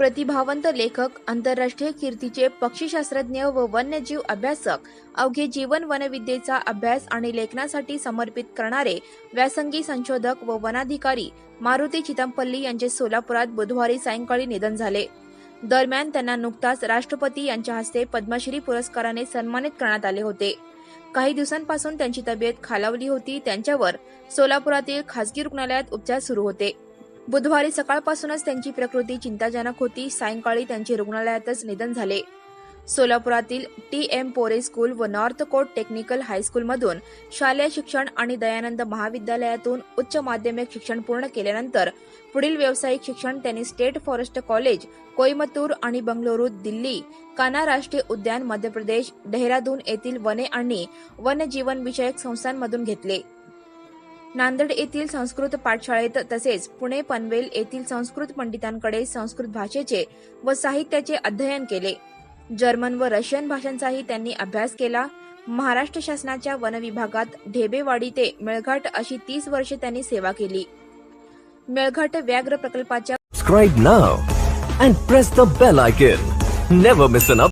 प्रतिभावंत लेखक आंतरराष्ट्रीय कीर्तीचे पक्षीशास्त्रज्ञ व वन्यजीव अभ्यासक अवघे जीवन वनविद्येचा अभ्यास आणि लेखनासाठी समर्पित करणारे व्यासंगी संशोधक व वनाधिकारी मारुती चितमपल्ली यांचे सोलापुरात बुधवारी सायंकाळी निधन झाले. दरम्यान त्यांना नुकताच राष्ट्रपती यांच्या हस्ते पद्मश्री पुरस्काराने सन्मानित करण्यात आले होते. काही दिवसांपासून त्यांची तब्येत खालावली होती त्यांच्यावर सोलापुरातील खासगी रुग्णालयात उपचार सुरू होते. बुधवारी सकाळपासूनच त्यांची प्रकृती चिंताजनक होती. सायंकाळी त्यांचे रुग्णालयातच निधन झाले. सोलापुरातील टी एम पोरे स्कूल व नॉर्थ कोट टेक्निकल हायस्कूलमधून शालेय शिक्षण आणि दयानंद महाविद्यालयातून उच्च माध्यमिक शिक्षण पूर्ण केल्यानंतर पुढील व्यावसायिक शिक्षण त्यांनी स्टेट फॉरेस्ट कॉलेज कोईमतूर आणि बंगळुरू दिल्ली काना राष्ट्रीय उद्यान मध्य प्रदेश डेहराडून येथील वने आणि वन्यजीवन विषयक संस्थांमधून घेतले. नांदेड येथील संस्कृत पाठशाळेत तसेच पुणे पनवेल येथील संस्कृत पंडितांकडे संस्कृत भाषेचे व साहित्याचे अध्ययन केले. जर्मन व रशियन भाषांचाही त्यांनी अभ्यास केला. महाराष्ट्र शासनाच्या वन विभागात ढेबेवाडी ते मेळघाट अशी तीस वर्षे त्यांनी सेवा केली. मेळघाट व्याघ्र प्रकल्पाच्या